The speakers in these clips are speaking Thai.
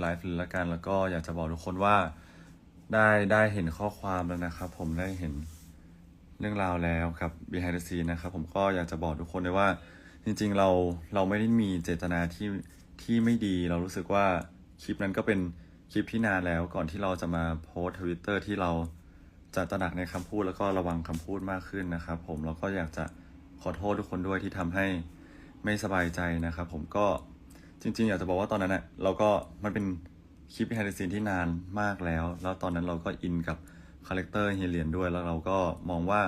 ไลฟ์เลยละกันแล้วก็อยากจะบอกทุกคนว่าได้ได้เห็นข้อความแล้วนะครับ ผมได้เห็นเรื่องราวแล้วครับ behind the scene นะครับ ผมก็อยากจะบอกทุกคนเลยว่า จริง ๆ เราเราไม่ได้มีเจตนาที่ที่ไม่ดี เรารู้สึกว่าคลิปนั้นก็เป็นคลิปที่นานแล้วก่อนที่เราจะมาโพสทวิตเตอร์ที่เราจะตระหนักในคำพูดแล้วก็ระวังคำพูดมากขึ้นนะครับ ผมแล้วก็อยากจะขอโทษทุกคนด้วยที่ทำให้ไม่สบายใจนะครับ ผมก็ จริงๆ อยากจะบอกว่าตอนนั้นเน่ะเราก็มันเป็นคลิป behind the scene ที่นานมากแล้ว แล้วตอนนั้นเราก็อินกับคาแรคเตอร์เฮเหรียญด้วยแล้วเราก็มองว่า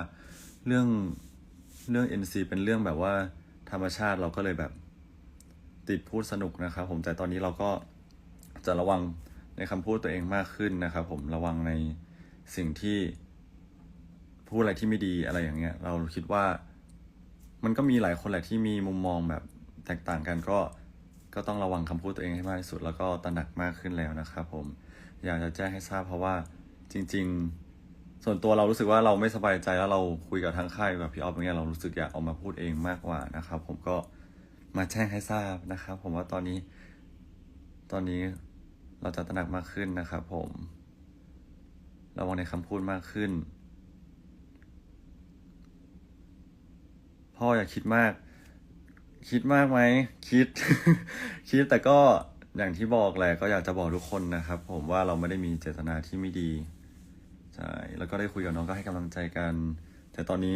เรื่องเรื่อง NC เป็นเรื่องแบบว่าธรรมชาติเราก็เลยแบบติดพูดสนุกนะครับผมแต่ตอนนี้เราก็จะระวังในคำพูดตัวเองมากขึ้นนะครับผมระวังในสิ่งที่พูดอะไรที่ไม่ดีอะไรอย่างเงี้ย เราคิดว่ามันก็มีหลายคนแหละที่มีมุมมองแบบแตกต่างกันก็ ก็ต้องระวังคำพูดตัวเองให้มากที่สุด แล้วก็ตระหนักมากขึ้นแล้วนะครับผมอยากจะแจ้งให้ทราบเพราะว่าจริง ๆ ส่วนตัวเรารู้สึกว่าเราไม่สบายใจแล้วเราคุยกับทางค่ายกับพี่ออฟอย่างเงี้ยเรารู้สึกอยากออกมาพูดเองมากกว่านะครับ ผมก็มาแจ้งให้ทราบนะครับ ผมว่าตอนนี้ ตอนนี้เราจะตระหนักมากขึ้นนะครับผมระวังในคำพูดมากขึ้น พ่ออย่าคิดมาก คิดมากไหมคิด คิดแต่ก็อย่างที่บอกแหละก็อยากจะบอกทุกคนนะครับ ผมว่าเราไม่ได้มีเจตนาที่ไม่ดีใช่แล้วก็ได้คุยกับน้องก็ให้กำลังใจกัน แต่ตอนนี้